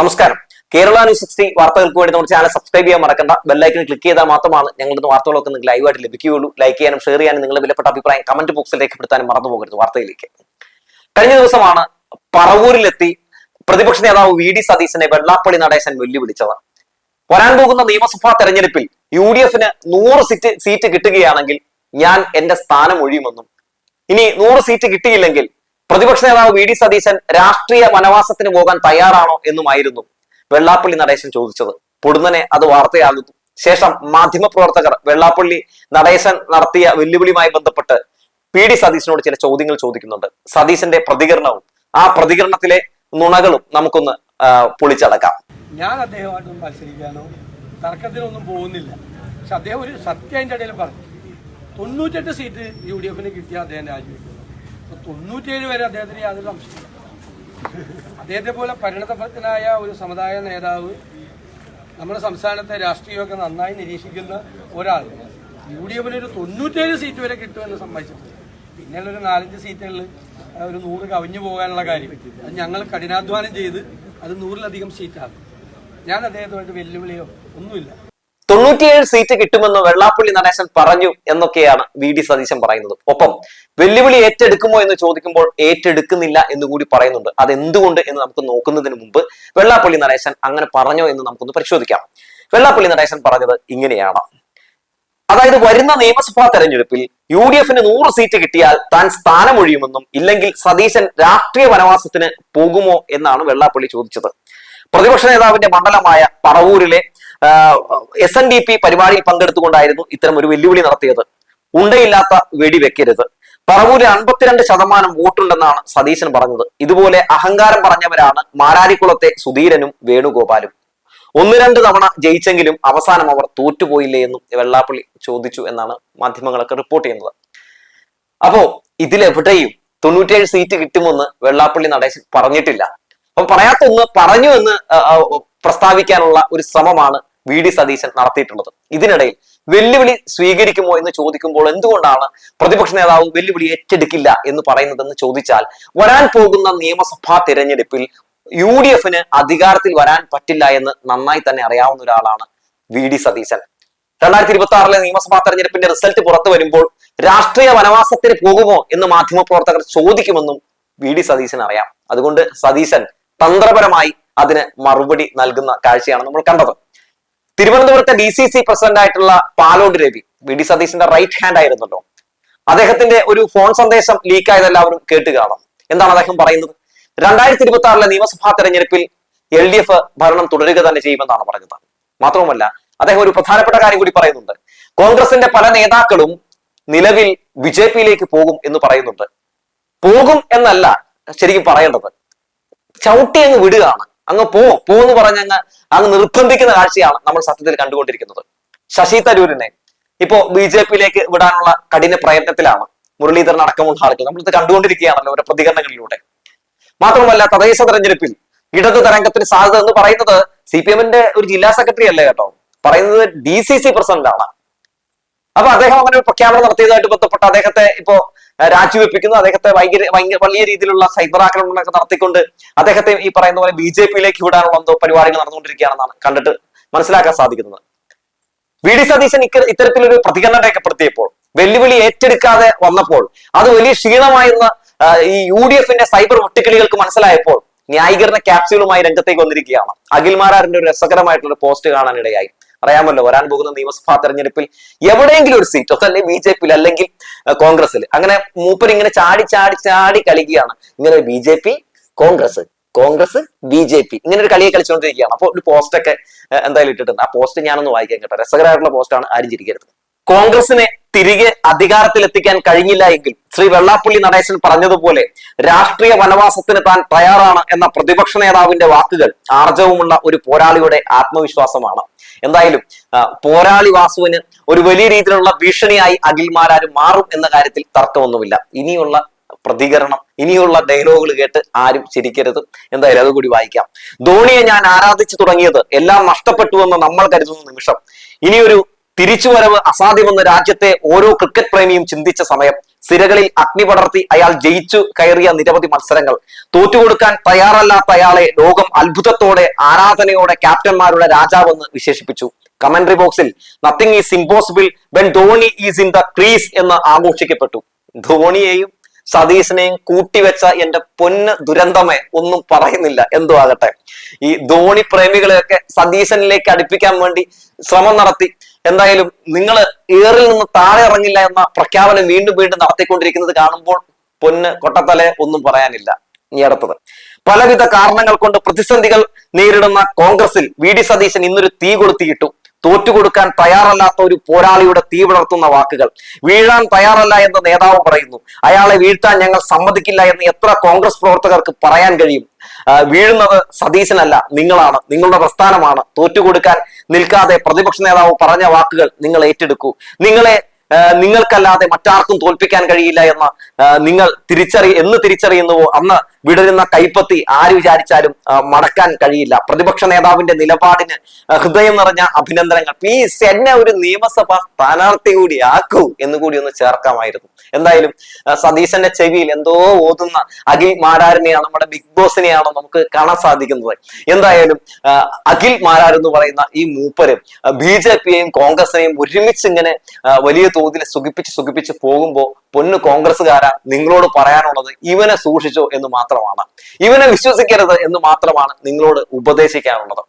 നമസ്കാരം. Kerala news sixty വാർത്തകൾക്ക് വേണ്ടി നമ്മുടെ ചാനൽ സബ്സ്ക്രൈബ് ചെയ്യാൻ മറക്കണ്ട. ബെല്ലൈക്കൺ ക്ലിക്ക് ചെയ്താൽ മാത്രമാണ് ഞങ്ങളുടെ വാർത്തകളൊക്കെ നിങ്ങൾക്ക് ലൈവായിട്ട് ലഭിക്കുകയുള്ളൂ. ലൈക്ക് ചെയ്യാനും ഷെയർ ചെയ്യാനും നിങ്ങളുടെ വിലപ്പെട്ട അഭിപ്രായം കമന്റ് ബോക്സിൽ രേഖപ്പെടുത്താനും മറന്നു പോകരുത് വാർത്തയിലേക്ക്. കഴിഞ്ഞ ദിവസമാണ് പറവൂരിലെത്തി പ്രതിപക്ഷ നേതാവ് വി ഡി സതീശനെ വെള്ളാപ്പള്ളി നടേശൻ വെല്ലുവിളിച്ചത്. വരാൻ പോകുന്ന നിയമസഭാ തെരഞ്ഞെടുപ്പിൽ യു ഡി എഫിന് നൂറ് സീറ്റ് സീറ്റ് കിട്ടുകയാണെങ്കിൽ ഞാൻ എന്റെ സ്ഥാനം ഒഴിയുമെന്നും. ഇനി നൂറ് സീറ്റ് കിട്ടിയില്ലെങ്കിൽ പ്രതിപക്ഷ നേതാവ് വി ഡി സതീശൻ രാഷ്ട്രീയ വനവാസത്തിന് പോകാൻ തയ്യാറാണോ എന്നുമായിരുന്നു വെള്ളാപ്പള്ളി നടേശൻ ചോദിച്ചത്. പൊടുന്നനെ അത് വാർത്തയാകുന്നു. ശേഷം മാധ്യമപ്രവർത്തകർ വെള്ളാപ്പള്ളി നടേശൻ നടത്തിയ വെല്ലുവിളിയുമായി ബന്ധപ്പെട്ട് പി ഡി സതീശനോട് ചില ചോദ്യങ്ങൾ ചോദിക്കുന്നുണ്ട്. സതീശന്റെ പ്രതികരണവും ആ പ്രതികരണത്തിലെ നുണകളും നമുക്കൊന്ന് പൊളിച്ചടക്കാം. ഞാൻ അദ്ദേഹമായിട്ടൊന്നും മത്സരിക്കാനോ തർക്കത്തിനൊന്നും പോകുന്നില്ല. പക്ഷെ അദ്ദേഹം ഒരു സത്യം അതിന്റെ ഇടയിൽ പറഞ്ഞു. തൊണ്ണൂറ്റെട്ട് സീറ്റ് യു ഡി എഫിന് കിട്ടിയ അദ്ദേഹം രാജിവെക്കുന്നു അപ്പൊ തൊണ്ണൂറ്റേഴ് വരെ അദ്ദേഹത്തിന് യാതൊരു സംശയമില്ല അദ്ദേഹത്തെ പോലെ പരിണതഭക്തനായ ഒരു സമുദായ നേതാവ് നമ്മുടെ സംസ്ഥാനത്തെ രാഷ്ട്രീയമൊക്കെ നന്നായി നിരീക്ഷിക്കുന്ന ഒരാൾ യു ഡി എഫിന് ഒരു തൊണ്ണൂറ്റേഴ് സീറ്റ് വരെ കിട്ടുമെന്ന് സമ്മതിച്ചിട്ടുണ്ട്. പിന്നെയുള്ള ഒരു നാലഞ്ച് സീറ്റുകളിൽ ഒരു നൂറ് കവിഞ്ഞു പോകാനുള്ള കാര്യം. അത് ഞങ്ങൾ കഠിനാധ്വാനം ചെയ്ത് അത് നൂറിലധികം സീറ്റാകും ഞാൻ അദ്ദേഹത്തുമായിട്ട് വെല്ലുവിളിയോ ഒന്നുമില്ല. തൊണ്ണൂറ്റിയേഴ് സീറ്റ് കിട്ടുമെന്ന് വെള്ളാപ്പള്ളി നടേശൻ പറഞ്ഞു എന്നൊക്കെയാണ് വി ഡി സതീശൻ പറയുന്നത്. ഒപ്പം വെല്ലുവിളി ഏറ്റെടുക്കുമോ എന്ന് ചോദിക്കുമ്പോൾ ഏറ്റെടുക്കുന്നില്ല എന്ന് കൂടി പറയുന്നുണ്ട്. അത് എന്തുകൊണ്ട് എന്ന് നമുക്ക് നോക്കുന്നതിന് മുമ്പ് വെള്ളാപ്പള്ളി നടേശൻ അങ്ങനെ പറഞ്ഞോ എന്ന് നമുക്കൊന്ന് പരിശോധിക്കാം. വെള്ളാപ്പള്ളി നടേശൻ പറഞ്ഞത് ഇങ്ങനെയാണ്. അതായത് വരുന്ന നിയമസഭാ തെരഞ്ഞെടുപ്പിൽ യു ഡി എഫിന് നൂറ് സീറ്റ് കിട്ടിയാൽ താൻ സ്ഥാനമൊഴിയുമെന്നും ഇല്ലെങ്കിൽ സതീശൻ രാഷ്ട്രീയ വനവാസത്തിന് പോകുമോ എന്നാണ് വെള്ളാപ്പള്ളി ചോദിച്ചത്. പ്രതിപക്ഷ നേതാവിന്റെ മണ്ഡലമായ പറവൂരിലെ എസ് എൻ ഡി പി പരിപാടിയിൽ പങ്കെടുത്തുകൊണ്ടായിരുന്നു ഇത്തരം ഒരു വെല്ലുവിളി നടത്തിയത്. ഉണ്ടയില്ലാത്ത വെടിവെക്കരുത് പറവൂരിൽ അൻപത്തിരണ്ട് ശതമാനം വോട്ടുണ്ടെന്നാണ് സതീശൻ പറഞ്ഞത്. ഇതുപോലെ അഹങ്കാരം പറഞ്ഞവരാണ് മാരാരിക്കുളത്തെ സുധീരനും വേണുഗോപാലും. ഒന്ന് രണ്ട് തവണ ജയിച്ചെങ്കിലും അവസാനം അവർ തോറ്റുപോയില്ലേ എന്നും വെള്ളാപ്പള്ളി ചോദിച്ചു എന്നാണ് മാധ്യമങ്ങളൊക്കെ റിപ്പോർട്ട് ചെയ്യുന്നത്. അപ്പോ ഇതിലെവിടെയും തൊണ്ണൂറ്റേഴ് സീറ്റ് കിട്ടുമെന്ന് വെള്ളാപ്പള്ളി നടേശൻ പറഞ്ഞിട്ടില്ല. അപ്പൊ പറയാത്ത ഒന്ന് പറഞ്ഞു എന്ന് പ്രസ്താവിക്കാനുള്ള ഒരു ശ്രമമാണ് വി ഡി സതീശൻ നടത്തിയിട്ടുള്ളത്. ഇതിനിടയിൽ വെല്ലുവിളി സ്വീകരിക്കുമോ എന്ന് ചോദിക്കുമ്പോൾ എന്തുകൊണ്ടാണ് പ്രതിപക്ഷ നേതാവ് വെല്ലുവിളി ഏറ്റെടുക്കില്ല എന്ന് പറയുന്നതെന്ന് ചോദിച്ചാൽ വരാൻ പോകുന്ന നിയമസഭാ തിരഞ്ഞെടുപ്പിൽ യു ഡി എഫിന് അധികാരത്തിൽ വരാൻ പറ്റില്ല എന്ന് നന്നായി തന്നെ അറിയാവുന്ന ഒരാളാണ് വി ഡി സതീശൻ. രണ്ടായിരത്തി ഇരുപത്തി ആറിലെ നിയമസഭാ തെരഞ്ഞെടുപ്പിന്റെ റിസൾട്ട് പുറത്തു വരുമ്പോൾ രാഷ്ട്രീയ വനവാസത്തിന് പോകുമോ എന്ന് മാധ്യമപ്രവർത്തകർ ചോദിക്കുമെന്നും വി ഡി സതീശൻ അറിയാം. അതുകൊണ്ട് സതീശൻ തന്ത്രപരമായി അതിന് മറുപടി നൽകുന്ന കാഴ്ചയാണ് നമ്മൾ കണ്ടത്. തിരുവനന്തപുരത്തെ ഡി സി സി പ്രസിഡന്റ് ആയിട്ടുള്ള പാലോട് രവി വി ഡി സതീശന്റെ റൈറ്റ് ഹാൻഡ് ആയിരുന്നല്ലോ. അദ്ദേഹത്തിന്റെ ഒരു ഫോൺ സന്ദേശം ലീക്ക് ആയത് എല്ലാവരും കേട്ട് കാണാം. എന്താണ് അദ്ദേഹം പറയുന്നത്? രണ്ടായിരത്തി ഇരുപത്തി ആറിലെ നിയമസഭാ തെരഞ്ഞെടുപ്പിൽ എൽ ഡി എഫ് ഭരണം തുടരുക തന്നെ ചെയ്യുമെന്നാണ് പറഞ്ഞത്. മാത്രവുമല്ല അദ്ദേഹം ഒരു പ്രധാനപ്പെട്ട കാര്യം കൂടി പറയുന്നുണ്ട്. കോൺഗ്രസിന്റെ പല നേതാക്കളും നിലവിൽ ബി ജെ പിയിലേക്ക് പോകും എന്ന് പറയുന്നുണ്ട്. പോകും എന്നല്ല ശരിക്കും പറയേണ്ടത്. ചവിട്ടി അങ്ങ് വിടുകയാണ്. അങ്ങ് പോ പോന്ന് പറഞ്ഞ് അങ്ങ് അങ്ങ് നിർബന്ധിക്കുന്ന കാഴ്ചയാണ് നമ്മൾ സത്യത്തിൽ കണ്ടുകൊണ്ടിരിക്കുന്നത്. ശശി തരൂരിനെ ഇപ്പോ ബി ജെ പിയിലേക്ക് വിടാനുള്ള കഠിന പ്രയത്നത്തിലാണ് മുരളീധരൻ അടക്കമുള്ള ആളുകൾ. നമ്മളിത് കണ്ടുകൊണ്ടിരിക്കുകയാണല്ലോ ഓരോ പ്രതികരണങ്ങളിലൂടെ. മാത്രമല്ല തദ്ദേശ തെരഞ്ഞെടുപ്പിൽ ഇടത് തരംഗത്തിന് സാധ്യത എന്ന് പറയുന്നത് സി പി എമ്മിന്റെ ഒരു ജില്ലാ സെക്രട്ടറി അല്ലേ കേട്ടോ? പറയുന്നത് ഡി സി സി പ്രസിഡന്റ് ആണ് അപ്പൊ അദ്ദേഹം അങ്ങനെ പ്രഖ്യാപനം നടത്തിയതായിട്ട് ബന്ധപ്പെട്ട് അദ്ദേഹത്തെ ഇപ്പോ രാജിവെപ്പിക്കുന്നു. അദ്ദേഹത്തെ ഭയങ്കര ഭയങ്കര വലിയ രീതിയിലുള്ള സൈബർ ആക്രമണങ്ങളൊക്കെ നടത്തിക്കൊണ്ട് അദ്ദേഹത്തെ ഈ പറയുന്ന പോലെ ബി ജെ പിയിലേക്ക് വിടാനുള്ള എന്തോ പരിപാടികൾ നടന്നുകൊണ്ടിരിക്കുകയാണെന്നാണ് കണ്ടിട്ട് മനസ്സിലാക്കാൻ സാധിക്കുന്നത്. വി ഡി സതീശൻ ഇക്ക ഇത്തരത്തിലൊരു പ്രതികരണം രേഖപ്പെടുത്തിയപ്പോൾ വെല്ലുവിളി ഏറ്റെടുക്കാതെ വന്നപ്പോൾ അത് വലിയ ക്ഷീണമായിരുന്ന ഈ യു ഡി എഫിന്റെ സൈബർ വെട്ടിക്കിളികൾക്ക് മനസ്സിലായപ്പോൾ ന്യായീകരണ ക്യാപ്സ്യൂളുമായി രംഗത്തേക്ക് വന്നിരിക്കുകയാണ്. അഖിൽ മാരാറിന്റെ ഒരു രസകരമായിട്ടുള്ള പോസ്റ്റ് കാണാനിടയായി. അറിയാമല്ലോ വരാൻ പോകുന്ന നിയമസഭാ തെരഞ്ഞെടുപ്പിൽ എവിടെയെങ്കിലും ഒരു സീറ്റ് അതല്ലേ ബി ജെ പിയിൽ അല്ലെങ്കിൽ കോൺഗ്രസിൽ അങ്ങനെ മൂപ്പർ ഇങ്ങനെ ചാടി ചാടി ചാടി കളിക്കുകയാണ്. ഇങ്ങനെ B J P Congress Congress B J P. ഇങ്ങനെ ഒരു കളിയെ കളിച്ചുകൊണ്ടിരിക്കുകയാണ്. അപ്പോൾ ഒരു പോസ്റ്റ് ഒക്കെ ഏഹ്, എന്തായാലും ഇട്ടിട്ടുണ്ട്. ആ പോസ്റ്റ് ഞാനൊന്ന് വായിക്കാൻ കേട്ടോ. രസകരമായിട്ടുള്ള പോസ്റ്റാണ് ആരും ചിരിക്കരുത്. കോൺഗ്രസിനെ തിരികെ അധികാരത്തിലെത്തിക്കാൻ കഴിഞ്ഞില്ല എങ്കിൽ ശ്രീ വെള്ളാപ്പള്ളി നടേശൻ പറഞ്ഞതുപോലെ രാഷ്ട്രീയ വനവാസത്തിന് താൻ തയ്യാറാണ് എന്ന പ്രതിപക്ഷ നേതാവിന്റെ വാക്കുകൾ ആർജവുമുള്ള ഒരു പോരാളിയുടെ ആത്മവിശ്വാസമാണ്. എന്തായാലും പോരാളി വാസുവിന് ഒരു വലിയ രീതിയിലുള്ള ഭീഷണിയായി അഖിൽമാരാരും മാറും എന്ന കാര്യത്തിൽ തർക്കമൊന്നുമില്ല. ഇനിയുള്ള പ്രതികരണം ഇനിയുള്ള ഡയലോഗുകൾ കേട്ട് ആരും ചിരിക്കരുത്. എന്തായാലും അതുകൂടി വായിക്കാം. ധോണിയെ ഞാൻ ആരാധിച്ചു തുടങ്ങിയത് എല്ലാം നഷ്ടപ്പെട്ടുവെന്ന് നമ്മൾ കരുതുന്ന നിമിഷം. ഇനിയൊരു തിരിച്ചുവരവ് അസാധ്യമെന്ന് രാജ്യത്തെ ഓരോ ക്രിക്കറ്റ് പ്രേമിയും ചിന്തിച്ച സമയം. സിരകളിൽ അഗ്നി പടർത്തി അയാൾ ജയിച്ചു കയറിയ നിരവധി മത്സരങ്ങൾ. തോറ്റുകൊടുക്കാൻ തയ്യാറല്ലാത്ത അയാളെ ലോകം അത്ഭുതത്തോടെ ആരാധനയോടെ ക്യാപ്റ്റന്മാരുടെ രാജാവെന്ന് വിശേഷിപ്പിച്ചു. കമന്ററി ബോക്സിൽ nothing is impossible when Dhoni is in the crease എന്ന് ആഘോഷിക്കപ്പെട്ടു. ധോണിയെയും സതീശനെയും കൂട്ടിവെച്ച എന്റെ പൊന്ന് ദുരന്തമേ ഒന്നും പറയുന്നില്ല. എന്തോ ആകട്ടെ. ഈ ധോണി പ്രേമികളെയൊക്കെ സതീശനിലേക്ക് അടുപ്പിക്കാൻ വേണ്ടി ശ്രമം നടത്തി. എന്തായാലും നിങ്ങൾ ഏറിൽ നിന്ന് താഴെ ഇറങ്ങില്ല എന്ന പ്രഖ്യാപനം വീണ്ടും വീണ്ടും നടത്തിക്കൊണ്ടിരിക്കുന്നത് കാണുമ്പോൾ പൊന്ന് കൊട്ടത്തലെ ഒന്നും പറയാനില്ല. ഇനി അടുത്തത്. പലവിധ കാരണങ്ങൾ കൊണ്ട് പ്രതിസന്ധികൾ നേരിടുന്ന കോൺഗ്രസിൽ വി ഡി സതീശൻ ഇന്നൊരു തീ കൊളുത്തിയിട്ടു. തോറ്റുകൊടുക്കാൻ തയ്യാറല്ലാത്ത ഒരു പോരാളിയുടെ തീ വിളർത്തുന്ന വാക്കുകൾ. വീഴാൻ തയ്യാറല്ല എന്ന് നേതാവ് പറയുന്നു. അയാളെ വീഴ്ത്താൻ ഞങ്ങൾ സമ്മതിക്കില്ല എന്ന് എത്ര കോൺഗ്രസ് പ്രവർത്തകർക്ക് പറയാൻ കഴിയും? വീഴുന്നത് സതീശനല്ല നിങ്ങളാണ്. നിങ്ങളുടെ പ്രസ്ഥാനമാണ്. തോറ്റുകൊടുക്കാൻ നിൽക്കാതെ പ്രതിപക്ഷ നേതാവ് പറഞ്ഞ വാക്കുകൾ നിങ്ങൾ ഏറ്റെടുക്കൂ. നിങ്ങളെ നിങ്ങൾക്കല്ലാതെ മറ്റാർക്കും തോൽപ്പിക്കാൻ കഴിയില്ല എന്ന് നിങ്ങൾ തിരിച്ചറി എന്ന് തിരിച്ചറിയുന്നുവോ? അന്ന് വിടരുന്ന കൈപ്പത്തി ആര് വിചാരിച്ചാലും മടക്കാൻ കഴിയില്ല. പ്രതിപക്ഷ നേതാവിന്റെ നിലപാടിന് ഹൃദയം നിറഞ്ഞ അഭിനന്ദനങ്ങൾ. പ്ലീസ് എന്നെ ഒരു നിയമസഭാ സ്ഥാനാർത്ഥി കൂടി ആക്കൂ എന്ന് കൂടി ഒന്ന് ചേർക്കാമായിരുന്നു. എന്തായാലും സതീശന്റെ ചെവിയിൽ എന്തോ ഓതുന്ന അഖിൽ മാരാരനെയാണ് നമ്മുടെ ബിഗ് ബോസിനെയാണ് നമുക്ക് കാണാൻ സാധിക്കുന്നത്. എന്തായാലും അഖിൽ മാരാർ എന്ന് പറയുന്ന ഈ മൂപ്പര് ബി ജെ പിയെയും കോൺഗ്രസിനെയും ഒരുമിച്ച് ഇങ്ങനെ വലിയ തോതിൽ സുഖിപ്പിച്ച് സുഖിപ്പിച്ച് പോകുമ്പോ പൊന്ന് കോൺഗ്രസ്സുകാരാ നിങ്ങളോട് പറയാനുള്ളത് ഇവനെ സൂക്ഷിച്ചോ എന്ന് മാത്രമാണ്. ഇവനെ വിശ്വസിക്കരുത് എന്ന് മാത്രമാണ് നിങ്ങളോട് ഉപദേശിക്കാനുള്ളത്.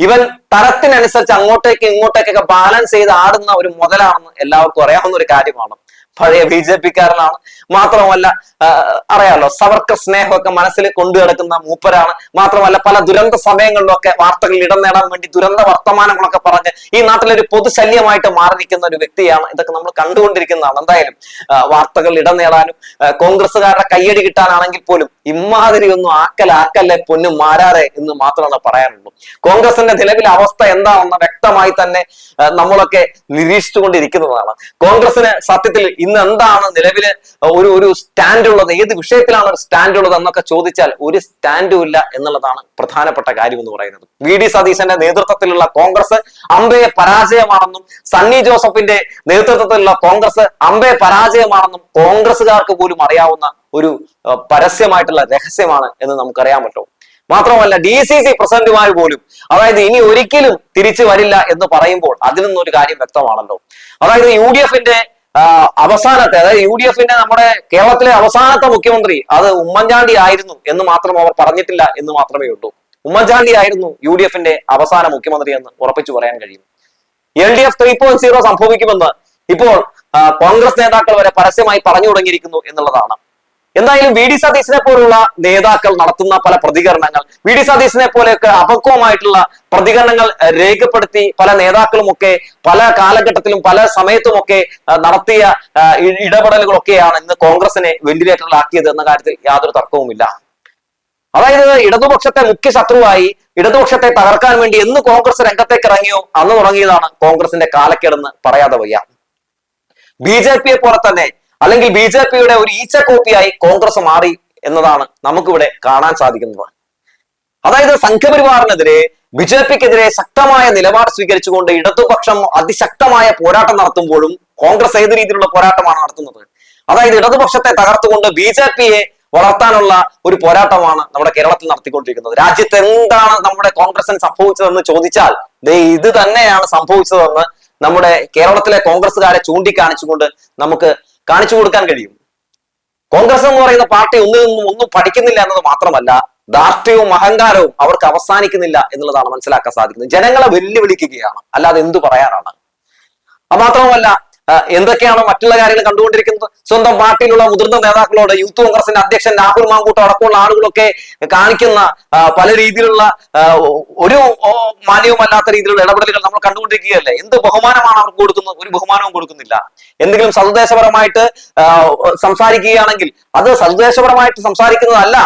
ഇവൻ തരത്തിനനുസരിച്ച് അങ്ങോട്ടേക്ക് ഇങ്ങോട്ടേക്കൊക്കെ ബാലൻസ് ചെയ്ത് ആടുന്ന ഒരു മുതലാണെന്ന് എല്ലാവർക്കും അറിയാവുന്ന ഒരു കാര്യമാണ്. പഴയ ബി ജെ പിക്കാരനാണ്. മാത്രമല്ല അറിയാലോ സവർക്ക സ്നേഹമൊക്കെ മനസ്സിൽ കൊണ്ടു കിടക്കുന്ന മൂപ്പരാണ്. മാത്രമല്ല പല ദുരന്ത സമയങ്ങളിലൊക്കെ വാർത്തകളിൽ ഇടം നേടാൻ വേണ്ടി ദുരന്ത വർത്തമാനങ്ങളൊക്കെ പറഞ്ഞ് ഈ നാട്ടിലെ ഒരു പൊതുശല്യമായിട്ട് മാറി നിൽക്കുന്ന ഒരു വ്യക്തിയാണ്. ഇതൊക്കെ നമ്മൾ കണ്ടുകൊണ്ടിരിക്കുന്നതാണ്. എന്തായാലും വാർത്തകൾ ഇടം നേടാനും കോൺഗ്രസ്സുകാരുടെ കയ്യടി കിട്ടാനാണെങ്കിൽ പോലും ഇമാതിരി ഒന്നും ആക്കലാക്കല്ലേ പൊന്നും മാരാറെ എന്ന് മാത്രമാണ് പറയാനുള്ളൂ. കോൺഗ്രസിന്റെ നിലവിലെ അവസ്ഥ എന്താണെന്ന് വ്യക്തമായി തന്നെ നമ്മളൊക്കെ നിരീക്ഷിച്ചുകൊണ്ടിരിക്കുന്നതാണ്. കോൺഗ്രസിന് സത്യത്തിൽ ഇന്ന് എന്താണ് നിലവിൽ ഒരു ഒരു സ്റ്റാൻഡ് ഉള്ളത് ഏത് വിഷയത്തിലാണ് സ്റ്റാൻഡ് ഉള്ളത് എന്നൊക്കെ ചോദിച്ചാൽ ഒരു സ്റ്റാൻഡും ഇല്ല എന്നുള്ളതാണ് പ്രധാനപ്പെട്ട കാര്യം എന്ന് പറയുന്നത്. വി ഡി സതീശന്റെ നേതൃത്വത്തിലുള്ള കോൺഗ്രസ് അമ്പയെ പരാജയമാണെന്നും സണ്ണി ജോസഫിന്റെ നേതൃത്വത്തിലുള്ള കോൺഗ്രസ് അമ്പയെ പരാജയമാണെന്നും കോൺഗ്രസുകാർക്ക് പോലും അറിയാവുന്ന ഒരു പരസ്യമായിട്ടുള്ള രഹസ്യമാണ് എന്ന് നമുക്കറിയാൻ പറ്റും മാത്രമല്ല ഡി സി സി പ്രസിഡന്റുമാർ പോലും. അതായത് ഇനി ഒരിക്കലും തിരിച്ചു വരില്ല എന്ന് പറയുമ്പോൾ അതിൽ നിന്നൊരു കാര്യം വ്യക്തമാണല്ലോ. അതായത് യു ഡി എഫിന്റെ അവസാനത്തെ അതായത് യു ഡി എഫിന്റെ നമ്മുടെ കേരളത്തിലെ അവസാനത്തെ മുഖ്യമന്ത്രി അത് ഉമ്മൻചാണ്ടി ആയിരുന്നു എന്ന് മാത്രം അവർ പറഞ്ഞിട്ടില്ല എന്ന് മാത്രമേ ഉള്ളൂ. ഉമ്മൻചാണ്ടി ആയിരുന്നു യു ഡി എഫിന്റെ അവസാന മുഖ്യമന്ത്രി എന്ന് ഉറപ്പിച്ചു പറയാൻ കഴിയും. L D F three point zero സംഭവിക്കുമെന്ന് ഇപ്പോൾ കോൺഗ്രസ് നേതാക്കൾ വരെ പരസ്യമായി പറഞ്ഞു തുടങ്ങിയിരിക്കുന്നു എന്നുള്ളതാണ്. എന്തായാലും വി ഡി സതീശനെ പോലുള്ള നേതാക്കൾ നടത്തുന്ന പല പ്രതികരണങ്ങൾ വി ഡി സതീശനെ പോലെയൊക്കെ അപക്വമായിട്ടുള്ള പ്രതികരണങ്ങൾ രേഖപ്പെടുത്തി പല നേതാക്കളുമൊക്കെ പല കാലഘട്ടത്തിലും പല സമയത്തുമൊക്കെ നടത്തിയ ഇടപെടലുകളൊക്കെയാണ് ഇന്ന് കോൺഗ്രസിനെ വെന്റിലേറ്ററിലാക്കിയത് എന്ന കാര്യത്തിൽ യാതൊരു തർക്കവുമില്ല. അതായത് ഇടതുപക്ഷത്തെ മുഖ്യ ശത്രുവായി ഇടതുപക്ഷത്തെ തകർക്കാൻ വേണ്ടി എന്ന് കോൺഗ്രസ് രംഗത്തേക്ക് ഇറങ്ങിയോ അന്ന് തുടങ്ങിയതാണ് കോൺഗ്രസിന്റെ കാലക്കേടെന്ന് പറയാതെ വയ്യ. ബി ജെ പിയെ പോലെ തന്നെ അല്ലെങ്കിൽ ബി ജെ പിയുടെ ഒരു ഈച്ച കോപ്പിയായി കോൺഗ്രസ് മാറി എന്നതാണ് നമുക്കിവിടെ കാണാൻ സാധിക്കുന്നത്. അതായത് സംഘപരിവാറിനെതിരെ ബി ജെ പിക്കെതിരെ ശക്തമായ നിലപാട് സ്വീകരിച്ചുകൊണ്ട് ഇടതുപക്ഷം അതിശക്തമായ പോരാട്ടം നടത്തുമ്പോഴും കോൺഗ്രസ് ഏത് രീതിയിലുള്ള പോരാട്ടമാണ് നടത്തുന്നത്? അതായത് ഇടതുപക്ഷത്തെ തകർത്തുകൊണ്ട് ബി ജെ പിയെ വളർത്താനുള്ള ഒരു പോരാട്ടമാണ് നമ്മുടെ കേരളത്തിൽ നടത്തിക്കൊണ്ടിരിക്കുന്നത്. രാജ്യത്ത് എന്താണ് നമ്മുടെ കോൺഗ്രസിന് സംഭവിച്ചതെന്ന് ചോദിച്ചാൽ ഇത് തന്നെയാണ് സംഭവിച്ചതെന്ന് നമ്മുടെ കേരളത്തിലെ കോൺഗ്രസ്സുകാരെ ചൂണ്ടിക്കാണിച്ചുകൊണ്ട് നമുക്ക് കാണിച്ചു കൊടുക്കാൻ കഴിയും. കോൺഗ്രസ് എന്ന് പറയുന്ന പാർട്ടി ഒന്നിൽ നിന്നും ഒന്നും പഠിക്കുന്നില്ല എന്നത് മാത്രമല്ല ധാർഷ്ട്യവും അഹങ്കാരവും അവർക്ക് അവസാനിക്കുന്നില്ല എന്നുള്ളതാണ് മനസ്സിലാക്കാൻ സാധിക്കുന്നത്. ജനങ്ങളെ വെല്ലുവിളിക്കുകയാണ്. അല്ലാതെ എന്തു പറയാനാണ്? ആ, എന്തൊക്കെയാണ് മറ്റുള്ള കാര്യങ്ങൾ കണ്ടുകൊണ്ടിരിക്കുന്നത്? സ്വന്തം പാർട്ടിയിലുള്ള മുതിർന്ന നേതാക്കളോട് യൂത്ത് കോൺഗ്രസിന്റെ അധ്യക്ഷൻ രാഹുൽ മാങ്കൂട്ടോ അടക്കമുള്ള ആളുകളൊക്കെ കാണിക്കുന്ന പല രീതിയിലുള്ള ഒരു മാന്യവുമല്ലാത്ത രീതിയിലുള്ള ഇടപെടലുകൾ നമ്മൾ കണ്ടുകൊണ്ടിരിക്കുകയല്ലേ? എന്ത് ബഹുമാനമാണ് അവർക്ക് കൊടുക്കുന്നത്? ഒരു ബഹുമാനവും കൊടുക്കുന്നില്ല. എന്തെങ്കിലും സതുദ്ദേശപരമായിട്ട് ആ, സംസാരിക്കുകയാണെങ്കിൽ അത് സതുദ്ദേശപരമായിട്ട് സംസാരിക്കുന്നതല്ല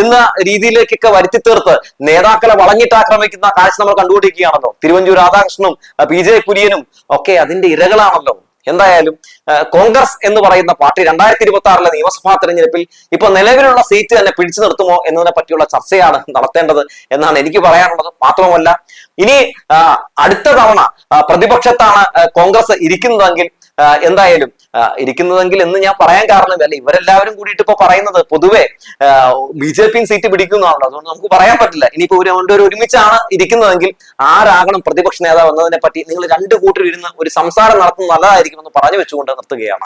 എന്ന രീതിയിലേക്കൊക്കെ വരുത്തി തീർത്ത് നേതാക്കളെ വളഞ്ഞിട്ട് ആക്രമിക്കുന്ന കാഴ്ച നമ്മൾ കണ്ടുകൊണ്ടിരിക്കുകയാണല്ലോ. തിരുവഞ്ചൂർ രാധാകൃഷ്ണനും പി ജെ കുര്യനും ഒക്കെ അതിന്റെ ഇരകളാണല്ലോ. എന്തായാലും കോൺഗ്രസ് എന്ന് പറയുന്ന പാർട്ടി രണ്ടായിരത്തി ഇരുപത്തി ആറിലെ നിയമസഭാ തെരഞ്ഞെടുപ്പിൽ ഇപ്പൊ നിലവിലുള്ള സീറ്റ് തന്നെ പിടിച്ചു നിർത്തുമോ എന്നതിനെ പറ്റിയുള്ള ചർച്ചയാണ് നടത്തേണ്ടത് എന്നാണ് എനിക്ക് പറയാനുള്ളത്. മാത്രമല്ല ഇനി അടുത്ത തവണ പ്രതിപക്ഷത്താണ് കോൺഗ്രസ് ഇരിക്കുന്നതെങ്കിൽ എന്തായാലും ഇരിക്കുന്നതെങ്കിൽ എന്ന് ഞാൻ പറയാൻ കാരണം അല്ല ഇവരെല്ലാവരും കൂടിയിട്ട് ഇപ്പൊ പറയുന്നത് പൊതുവെ ബി ജെ പിയും സീറ്റ് പിടിക്കുന്നതാണല്ലോ അതുകൊണ്ട് നമുക്ക് പറയാൻ പറ്റില്ല. ഇനിയിപ്പോ ഒരു ഒരുമിച്ചാണ് ഇരിക്കുന്നതെങ്കിൽ ആരാകണം പ്രതിപക്ഷ നേതാവ് എന്നതിനെ പറ്റി നിങ്ങൾ രണ്ടു കൂട്ടർ ഇരുന്ന് ഒരു സംസാരം നടത്തുന്നത് നല്ലതായിരിക്കുമെന്ന് പറഞ്ഞു വെച്ചുകൊണ്ട് നിർത്തുകയാണ്.